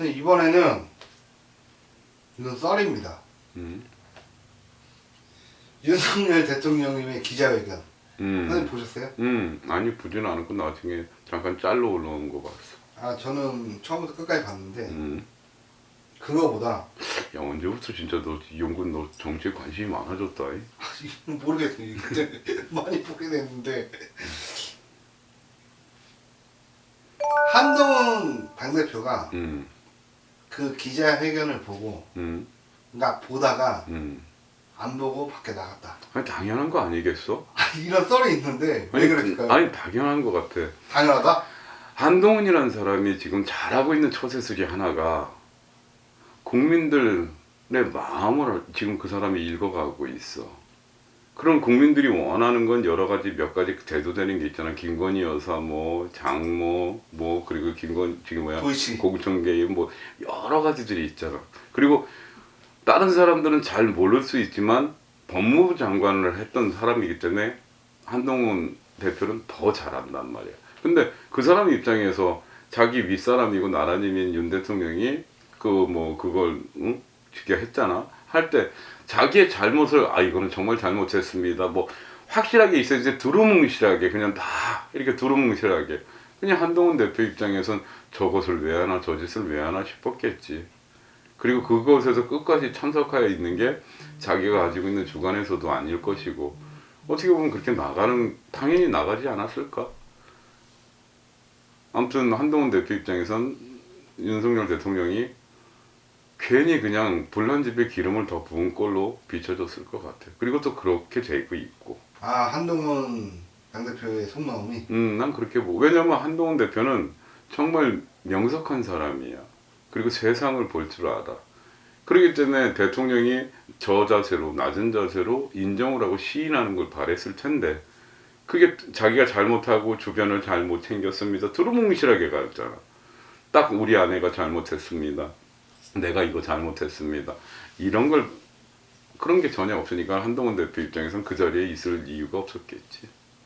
근데 이번에는 이건 썰입니다. 음. 윤석열 대통령님의 기자회견. 선생님 음. 보셨어요? 음. 아니 보지는 않았고 나중에 잠깐 짤로 올라온 거 봤어. 아 저는 처음부터 끝까지 봤는데 음. 그거보다 야 언제부터 진짜 너 이용군 너 정치에 관심이 많아졌다. 이? 모르겠어요. 그때 많이 보게 됐는데 한동훈 당대표가 음. 그 기자회견을 보고 음. 그러니까 보다가 음. 안 보고 밖에 나갔다. 아니 당연한 거 아니겠어? 아, 이런 썰이 있는데 왜 아니, 그랬을까요? 아니 당연한 거 같아. 당연하다? 한동훈이라는 사람이 지금 잘하고 있는 처세 중에 하나가 국민들의 마음을 지금 그 사람이 읽어가고 있어. 그럼 국민들이 원하는 건 여러 가지 몇 가지 대두되는 게 있잖아. 김건희 여사, 뭐 장모, 뭐 그리고 김건 지금 뭐야 도이치. 고구청 개인 뭐 여러 가지들이 있잖아. 그리고 다른 사람들은 잘 모를 수 있지만 법무부 장관을 했던 사람이기 때문에 한동훈 대표는 더 잘한단 말이야. 근데 그 사람 입장에서 자기 윗사람이고 나라님인 윤 대통령이 그 뭐 그걸 응? 지게 했잖아. 할 때 자기의 잘못을 아 이거는 정말 잘못했습니다. 뭐 확실하게 있어야지 두루뭉실하게 그냥 다 이렇게 두루뭉실하게 그냥 한동훈 대표 입장에선 저것을 왜 하나 저 짓을 왜 하나 싶었겠지. 그리고 그것에서 끝까지 참석하여 있는 게 자기가 가지고 있는 주관에서도 아닐 것이고 어떻게 보면 그렇게 나가는 당연히 나가지 않았을까? 아무튼 한동훈 대표 입장에선 윤석열 대통령이 괜히 그냥 불난 집에 기름을 더 부은 꼴로 비춰졌을 것 같아. 그리고 또 그렇게 되고 있고. 아 한동훈 당 대표의 속마음이 음, 난 그렇게 보고. 왜냐면 한동훈 대표는 정말 명석한 사람이야. 그리고 세상을 볼 줄 알아. 그렇기 때문에 대통령이 저 자세로, 낮은 자세로 인정을 하고 시인하는 걸 바랬을 텐데, 그게 자기가 잘못하고 주변을 잘못 챙겼습니다. 두루뭉실하게 갔잖아. 딱 우리 아내가 잘못했습니다. 내가 이거 잘못했습니다. 이런 걸, 그런 게 전혀 없으니까 한동훈 대표 입장에선 그 자리에 있을 이유가 없었겠지.